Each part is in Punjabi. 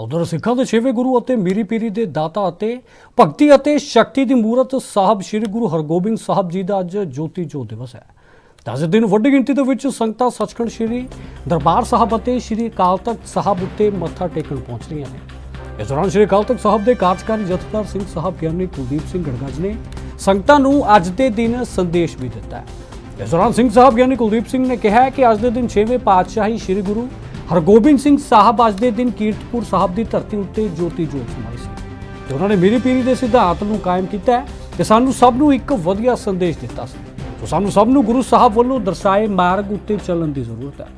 ਉਧਰ ਸਿੱਖਾਂ ਦੇ ਛੇਵੇਂ ਗੁਰੂ ਅਤੇ ਮੀਰੀ ਪੀਰੀ ਦੇ ਦਾਤਾ ਅਤੇ ਭਗਤੀ ਅਤੇ ਸ਼ਕਤੀ ਦੀ ਮੂਰਤ ਸਾਹਿਬ ਸ੍ਰੀ ਗੁਰੂ ਹਰਗੋਬਿੰਦ ਸਾਹਿਬ ਜੀ ਦਾ ਅੱਜ ਜੋਤੀ ਜੋਤ ਦਿਵਸ ਹੈ। ਤਾਂ ਦਿਨ ਵੱਡੀ ਗਿਣਤੀ ਦੇ ਵਿੱਚ ਸੰਗਤਾਂ ਸੱਚਖੰਡ ਸ੍ਰੀ ਦਰਬਾਰ ਸਾਹਿਬ ਅਤੇ ਸ੍ਰੀ ਅਕਾਲ ਤਖਤ ਸਾਹਿਬ ਉੱਤੇ ਮੱਥਾ ਟੇਕਣ ਪਹੁੰਚ ਰਹੀਆਂ ਨੇ। ਇਸ ਦੌਰਾਨ ਸ੍ਰੀ ਅਕਾਲ ਤਖਤ ਸਾਹਿਬ ਦੇ ਕਾਰਜਕਾਰੀ ਜਥੇਦਾਰ ਸਿੰਘ ਸਾਹਿਬ ਗਿਆਨੀ ਕੁਲਦੀਪ ਸਿੰਘ ਗੜਗੱਜ ਨੇ ਸੰਗਤਾਂ ਨੂੰ ਅੱਜ ਦੇ ਦਿਨ ਸੰਦੇਸ਼ ਵੀ ਦਿੱਤਾ ਹੈ। ਇਸ ਦੌਰਾਨ ਸਿੰਘ ਸਾਹਿਬ ਗਿਆਨੀ ਕੁਲਦੀਪ ਸਿੰਘ ਨੇ ਕਿਹਾ ਕਿ ਅੱਜ ਦੇ ਦਿਨ 6ਵੇਂ ਪਾਤਸ਼ਾਹੀ ਸ੍ਰੀ ਗੁਰੂ ਹਰਗੋਬਿੰਦ ਸਿੰਘ ਸਾਹਿਬ ਅੱਜ ਦੇ ਦਿਨ ਕੀਰਤਪੁਰ ਸਾਹਿਬ ਦੀ ਧਰਤੀ ਉੱਤੇ ਜੋਤੀ ਜੋਤ ਸਮਾਈ ਸੀ। ਤੇ ਉਹਨਾਂ ਨੇ ਮੇਰੀ ਪੀਰੀ ਦੇ ਸਿਧਾਂਤ ਨੂੰ ਕਾਇਮ ਕੀਤਾ ਤੇ ਸਾਨੂੰ ਸਭ ਨੂੰ ਇੱਕ ਵਧੀਆ ਸੰਦੇਸ਼ ਦਿੱਤਾ ਸੀ। ਸੋ ਸਾਨੂੰ ਸਭ ਨੂੰ ਗੁਰੂ ਸਾਹਿਬ ਵੱਲੋਂ ਦਰਸਾਏ ਮਾਰਗ ਉੱਤੇ ਚੱਲਣ ਦੀ ਜ਼ਰੂਰਤ ਹੈ।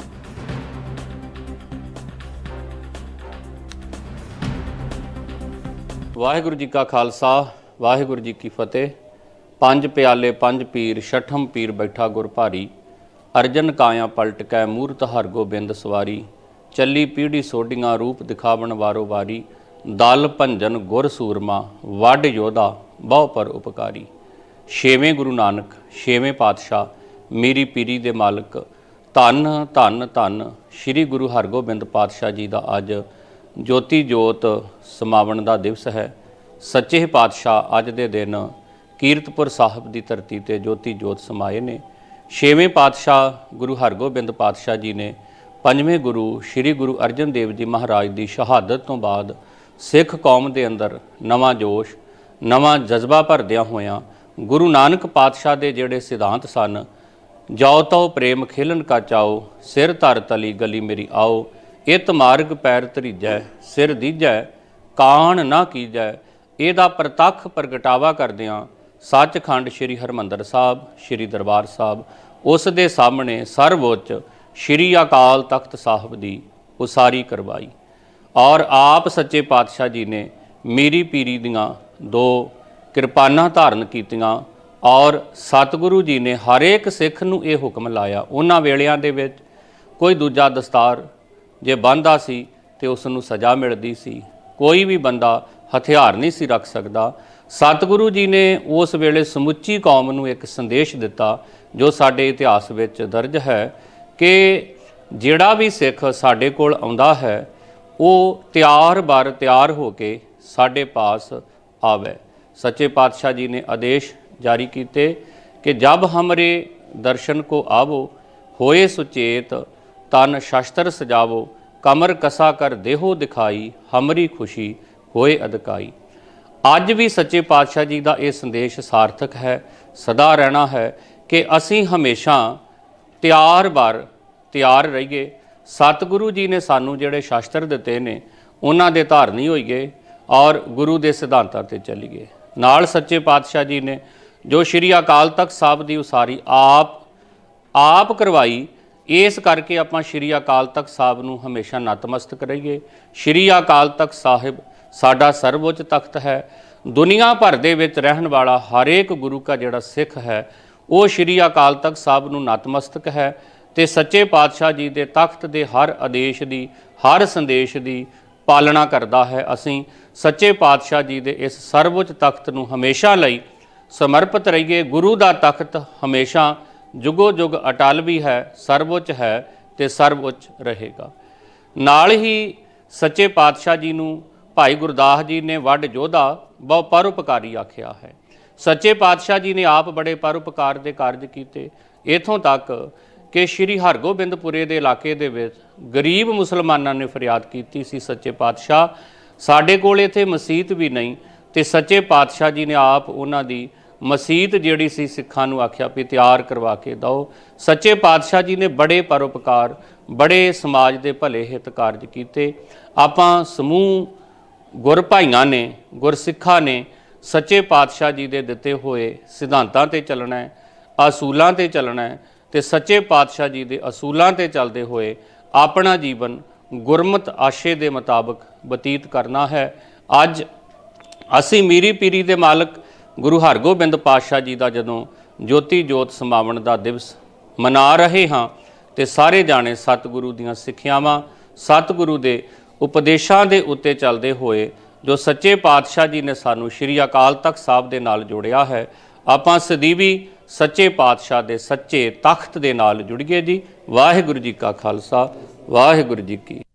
ਵਾਹਿਗੁਰੂ ਜੀ ਕਾ ਖਾਲਸਾ, ਵਾਹਿਗੁਰੂ ਜੀ ਕੀ ਫਤਿਹ। ਪੰਜ ਪਿਆਲੇ, ਪੰਜ ਪੀਰ, ਛਠਮ ਪੀਰ ਬੈਠਾ ਗੁਰ ਭਾਰੀ। ਅਰਜਨ ਕਾਇਆ ਪਲਟ ਕੈ ਮੂਰਤ ਹਰ ਗੋਬਿੰਦ ਸਵਾਰੀ। ਚੱਲੀ ਪੀੜੀ ਸੋਡੀਆਂ ਰੂਪ ਦਿਖਾਵਣ ਵਾਰੋ ਵਾਰੀ, ਦਲ ਭੰਜਨ ਗੁਰ ਸੂਰਮਾ ਵੱਡ ਯੋਧਾ ਬਹੁ ਪਰ ਉਪਕਾਰੀ। ਛੇਵੇਂ ਗੁਰੂ ਨਾਨਕ, ਛੇਵੇਂ ਪਾਤਸ਼ਾਹ, ਮੇਰੀ ਪੀਰੀ ਦੇ ਮਾਲਕ, ਧੰਨ ਧੰਨ ਧੰਨ, ਸ੍ਰੀ ਗੁਰੂ ਹਰਗੋਬਿੰਦ ਪਾਤਸ਼ਾਹ ਜੀ ਦਾ ਅੱਜ ਜੋਤੀ ਜੋਤ ਸਮਾਵਣ ਦਾ ਦਿਵਸ ਹੈ। ਸੱਚੇ ਪਾਤਸ਼ਾਹ ਅੱਜ ਦੇ ਦਿਨ ਕੀਰਤਪੁਰ ਸਾਹਿਬ ਦੀ ਧਰਤੀ ਤੇ ਜੋਤੀ ਜੋਤ ਸਮਾਏ ਨੇ। ਛੇਵੇਂ ਪਾਤਸ਼ਾਹ ਗੁਰੂ ਹਰਗੋਬਿੰਦ ਪਾਤਸ਼ਾਹ ਜੀ ਨੇ ਪੰਜਵੇਂ ਗੁਰੂ ਸ੍ਰੀ ਗੁਰੂ ਅਰਜਨ ਦੇਵ ਜੀ ਮਹਾਰਾਜ ਦੀ ਸ਼ਹਾਦਤ ਤੋਂ ਬਾਅਦ ਸਿੱਖ ਕੌਮ ਦੇ ਅੰਦਰ ਨਵਾਂ ਜੋਸ਼, ਨਵਾਂ ਜਜ਼ਬਾ ਭਰਦਿਆਂ ਹੋਇਆਂ ਗੁਰੂ ਨਾਨਕ ਪਾਤਸ਼ਾਹ ਦੇ ਜਿਹੜੇ ਸਿਧਾਂਤ ਸਨ, ਜਾਓ ਤਉ ਪ੍ਰੇਮ ਖੇਲਣ ਕਾ ਚਾਓ, ਸਿਰ ਧਰ ਤਲੀ ਗਲੀ ਮੇਰੀ ਆਓ, ਇਤ ਮਾਰਗ ਪੈਰ ਧਰੀਜੈ, ਸਿਰ ਦੀਜੈ, ਕਾਣ ਨਾ ਕੀਜੈ, ਇਹਦਾ ਪ੍ਰਤੱਖ ਪ੍ਰਗਟਾਵਾ ਕਰਦਿਆਂ ਸੱਚਖੰਡ ਸ੍ਰੀ ਹਰਮੰਦਰ ਸਾਹਿਬ, ਸ੍ਰੀ ਦਰਬਾਰ ਸਾਹਿਬ, ਉਸ ਦੇ ਸਾਹਮਣੇ ਸਰਵਉੱਚ ਸ੍ਰੀ ਅਕਾਲ ਤਖਤ ਸਾਹਿਬ ਦੀ ਉਸਾਰੀ ਕਰਵਾਈ। ਔਰ ਆਪ ਸੱਚੇ ਪਾਤਸ਼ਾਹ ਜੀ ਨੇ ਮੀਰੀ ਪੀਰੀ ਦੀਆਂ ਦੋ ਕਿਰਪਾਨਾਂ ਧਾਰਨ ਕੀਤੀਆਂ ਔਰ ਸਤਿਗੁਰੂ ਜੀ ਨੇ ਹਰੇਕ ਸਿੱਖ ਨੂੰ ਇਹ ਹੁਕਮ ਲਾਇਆ। ਉਹਨਾਂ ਵੇਲਿਆਂ ਦੇ ਵਿੱਚ ਕੋਈ ਦੂਜਾ ਦਸਤਾਰ ਜੇ ਬੰਦਾ ਸੀ ਤੇ ਉਸ ਨੂੰ ਸਜ਼ਾ ਮਿਲਦੀ ਸੀ। ਕੋਈ ਵੀ ਬੰਦਾ ਹਥਿਆਰ ਨਹੀਂ ਸੀ ਰੱਖ ਸਕਦਾ। ਸਤਿਗੁਰੂ ਜੀ ਨੇ ਉਸ ਵੇਲੇ ਸਮੁੱਚੀ ਕੌਮ ਨੂੰ ਇੱਕ ਸੰਦੇਸ਼ ਦਿੱਤਾ, ਜੋ ਸਾਡੇ ਇਤਿਹਾਸ ਵਿੱਚ ਦਰਜ ਹੈ ਕਿ ਜਿਹੜਾ ਵੀ ਸਿੱਖ ਸਾਡੇ ਕੋਲ ਆਉਂਦਾ ਹੈ, ਉਹ ਤਿਆਰ ਬਰ ਤਿਆਰ ਹੋ ਕੇ ਸਾਡੇ ਪਾਸ ਆਵੇ। ਸੱਚੇ ਪਾਤਸ਼ਾਹ ਜੀ ਨੇ ਆਦੇਸ਼ ਜਾਰੀ ਕੀਤੇ ਕਿ ਜਬ ਹਮਰੇ ਦਰਸ਼ਨ ਕੋ ਆਵੋ, ਹੋਏ ਸੁਚੇਤ, ਤਨ ਸ਼ਸਤਰ ਸਜਾਵੋ, ਕਮਰ ਕਸਾ ਕਰ ਦੇਹੋ ਦਿਖਾਈ, ਹਮਰੀ ਖੁਸ਼ੀ ਹੋਏ ਅਦਕਾਈ। ਅੱਜ ਵੀ ਸੱਚੇ ਪਾਤਸ਼ਾਹ ਜੀ ਦਾ ਇਹ ਸੰਦੇਸ਼ ਸਾਰਥਕ ਹੈ, ਸਦਾ ਰਹਿਣਾ ਹੈ ਕਿ ਅਸੀਂ ਹਮੇਸ਼ਾ ਤਿਆਰ ਬਰ ਤਿਆਰ ਰਹੀਏ। ਸਤਿਗੁਰੂ ਜੀ ਨੇ ਸਾਨੂੰ ਜਿਹੜੇ ਸ਼ਾਸਤਰ ਦਿੱਤੇ ਨੇ, ਉਹਨਾਂ ਦੇ ਧਾਰਨੀ ਹੋਈਏ ਔਰ ਗੁਰੂ ਦੇ ਸਿਧਾਂਤਾਂ ਤੇ ਚੱਲੀਏ। ਨਾਲ ਸੱਚੇ ਪਾਤਸ਼ਾਹ ਜੀ ਨੇ ਜੋ ਸ਼੍ਰੀ ਅਕਾਲ ਤਖਤ ਸਾਹਿਬ ਦੀ ਉਸਾਰੀ ਆਪ ਆਪ ਕਰਵਾਈ, ਇਸ ਕਰਕੇ ਆਪਾਂ ਸ਼੍ਰੀ ਅਕਾਲ ਤਖਤ ਸਾਹਿਬ ਨੂੰ ਹਮੇਸ਼ਾ ਨਤਮਸਤਕ ਰਹੀਏ। ਸ਼੍ਰੀ ਅਕਾਲ ਤਖਤ ਸਾਹਿਬ ਸਾਡਾ ਸਰਵਉੱਚ ਤਖਤ ਹੈ। ਦੁਨੀਆ ਭਰ ਦੇ ਵਿੱਚ ਰਹਿਣ ਵਾਲਾ ਹਰੇਕ ਗੁਰੂ ਦਾ ਜਿਹੜਾ ਸਿੱਖ ਹੈ ਉਹ ਸ਼੍ਰੀ ਅਕਾਲ ਤਖਤ ਸਾਹਿਬ ਨੂੰ ਨਤਮਸਤਕ ਹੈ ਤੇ ਸੱਚੇ ਪਾਤਸ਼ਾਹ ਜੀ ਦੇ ਤਖਤ ਦੇ ਹਰ ਆਦੇਸ਼ ਦੀ, ਹਰ ਸੰਦੇਸ਼ ਦੀ ਪਾਲਣਾ ਕਰਦਾ ਹੈ। ਅਸੀਂ ਸੱਚੇ ਪਾਤਸ਼ਾਹ ਜੀ ਦੇ ਇਸ ਸਰਵਉੱਚ ਤਖਤ ਨੂੰ ਹਮੇਸ਼ਾ ਲਈ ਸਮਰਪਿਤ ਰਹੀਏ। ਗੁਰੂ ਦਾ ਤਖਤ ਹਮੇਸ਼ਾ ਜੁਗੋ ਜੁਗ ਅਟਲ ਵੀ ਹੈ, ਸਰਵਉੱਚ ਹੈ ਤੇ ਸਰਵਉੱਚ ਰਹੇਗਾ। ਨਾਲ ਹੀ ਸੱਚੇ ਪਾਤਸ਼ਾਹ ਜੀ ਨੂੰ ਭਾਈ ਗੁਰਦਾਸ ਜੀ ਨੇ ਵੱਡ ਜੋਧਾ ਬਹੁ ਪਰਉਪਕਾਰੀ ਆਖਿਆ ਹੈ। ਸੱਚੇ ਪਾਤਸ਼ਾਹ ਜੀ ਨੇ ਆਪ ਬੜੇ ਪਰਉਪਕਾਰ ਦੇ ਕਾਰਜ ਕੀਤੇ। ਇਥੋਂ ਤੱਕ ਕਿ ਸ਼੍ਰੀ ਹਰਗੋਬਿੰਦਪੁਰੇ ਦੇ ਇਲਾਕੇ ਦੇ ਵਿੱਚ ਗਰੀਬ ਮੁਸਲਮਾਨਾਂ ਨੇ ਫਰਿਆਦ ਕੀਤੀ ਸੀ ਸੱਚੇ ਪਾਤਸ਼ਾਹ। ਸਾਡੇ ਕੋਲ ਇੱਥੇ ਮਸਜਿਦ ਵੀ ਨਹੀਂ ਤੇ ਸੱਚੇ ਪਾਤਸ਼ਾਹ ਜੀ ਨੇ ਆਪ ਉਹਨਾਂ ਦੀ ਮਸਜਿਦ ਜਿਹੜੀ ਸੀ ਸਿੱਖਾਂ ਨੂੰ ਆਖਿਆ ਵੀ ਤਿਆਰ ਕਰਵਾ ਕੇ ਦਿਓ। ਸੱਚੇ ਪਾਤਸ਼ਾਹ ਜੀ ਨੇ ਬੜੇ ਪਰਉਪਕਾਰ, ਬੜੇ ਸਮਾਜ ਦੇ ਭਲੇ ਹਿੱਤ ਕਾਰਜ ਕੀਤੇ। ਆਪਾਂ ਸਮੂਹ ਗੁਰ ਭਾਈਆਂ ਨੇ, ਗੁਰਸਿੱਖਾਂ ਨੇ ਸੱਚੇ ਪਾਤਸ਼ਾਹ ਜੀ ਦੇ ਦਿੱਤੇ ਹੋਏ ਸਿਧਾਂਤਾਂ ਤੇ ਚੱਲਣਾ ਹੈ, ਅਸੂਲਾਂ ਤੇ ਚੱਲਣਾ ਹੈ ਤੇ ਸੱਚੇ ਪਾਤਸ਼ਾਹ ਜੀ ਦੇ ਅਸੂਲਾਂ ਤੇ ਚੱਲਦੇ ਹੋਏ ਆਪਣਾ ਜੀਵਨ ਗੁਰਮਤ ਆਸ਼ੇ ਦੇ ਮੁਤਾਬਕ ਬਤੀਤ ਕਰਨਾ ਹੈ। ਅੱਜ ਅਸੀਂ ਮੀਰੀ ਪੀਰੀ ਦੇ ਮਾਲਕ ਗੁਰੂ ਹਰਗੋਬਿੰਦ ਪਾਤਸ਼ਾਹ ਜੀ ਦਾ ਜਦੋਂ ਜੋਤੀ ਜੋਤ ਸਮਾਵਣ ਦਾ ਦਿਵਸ ਮਨਾ ਰਹੇ ਹਾਂ ਤੇ ਸਾਰੇ ਜਾਣੇ ਸਤਿਗੁਰੂ ਦੀਆਂ ਸਿੱਖਿਆਵਾਂ, ਸਤਿਗੁਰੂ ਦੇ ਉਪਦੇਸ਼ਾਂ ਦੇ ਉੱਤੇ ਚੱਲਦੇ ਹੋਏ ਜੋ ਸੱਚੇ ਪਾਤਸ਼ਾਹ ਜੀ ਨੇ ਸਾਨੂੰ ਸ਼੍ਰੀ ਅਕਾਲ ਤਖਤ ਸਾਹਿਬ ਦੇ ਨਾਲ ਜੋੜਿਆ ਹੈ, ਆਪਾਂ ਸਦੀਵੀ ਸੱਚੇ ਪਾਤਸ਼ਾਹ ਦੇ ਸੱਚੇ ਤਖਤ ਦੇ ਨਾਲ ਜੁੜੀਏ ਜੀ। ਵਾਹਿਗੁਰੂ ਜੀ ਕਾ ਖਾਲਸਾ, ਵਾਹਿਗੁਰੂ ਜੀ ਕੀ